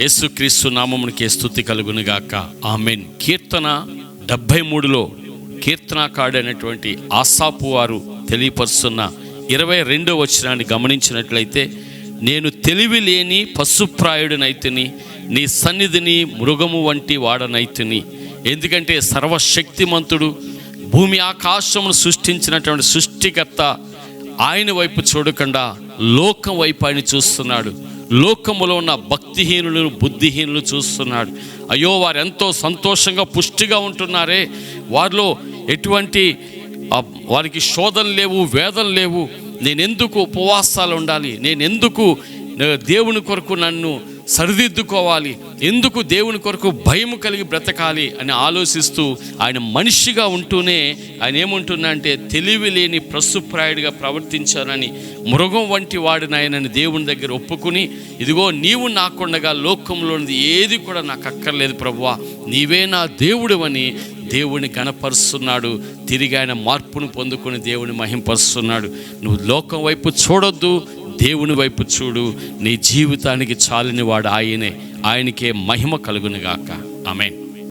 యేసుక్రీస్తు నామమునికి స్తుతి కలుగునుగాక ఆమెన్. కీర్తన డెబ్భై మూడులో కీర్తనాకాడైనటువంటి ఆసాపు వారు తెలియపరుస్తున్న ఇరవై రెండో వచనాన్ని గమనించినట్లయితే నేను తెలివి లేని పశుప్రాయుడినైతిని నీ సన్నిధిని మృగము వంటి వాడనైతిని. ఎందుకంటే సర్వశక్తిమంతుడు భూమి ఆకాశమును సృష్టించినటువంటి సృష్టికర్త ఆయన వైపు చూడకుండా లోకం వైపు ఆయన చూస్తున్నాడు. లోకములో ఉన్న భక్తిహీనులను బుద్ధిహీనులు చూస్తున్నాడు. అయ్యో వారు ఎంతో సంతోషంగా పుష్టిగా ఉంటున్నారే. వారిలో ఎటువంటి వారికి శోధనలు లేవు వేదనలు లేవు నేనెందుకు ఉపవాసాలు ఉండాలి? నేనెందుకు దేవుని కొరకు నన్ను సరిదిద్దుకోవాలి. ఎందుకు దేవుని కొరకు భయం కలిగి బ్రతకాలి అని ఆలోచిస్తూ ఆయన మనిషిగా ఉంటూనే ఆయన ఏముంటున్నా తెలివి లేని ప్రస్తుప్రాయుడిగా ప్రవర్తించానని మృగం వంటి వాడిని ఆయనని దేవుని దగ్గర ఒప్పుకుని ఇదిగో నీవు నాకుండగా లోకంలోనిది ఏది కూడా నాకు అక్కర్లేదు ప్రభువా నీవే నా దేవుడు అని దేవుని గణపరుస్తున్నాడు. తిరిగి ఆయన మార్పును పొందుకొని దేవుని మహింపరుస్తున్నాడు. నువ్వు లోకం వైపు చూడొద్దు దేవుని వైపు చూడు నీ జీవితానికి చాలిన వాడు ఆయనే. ఆయనకే మహిమ కలుగునుగాక. ఆమె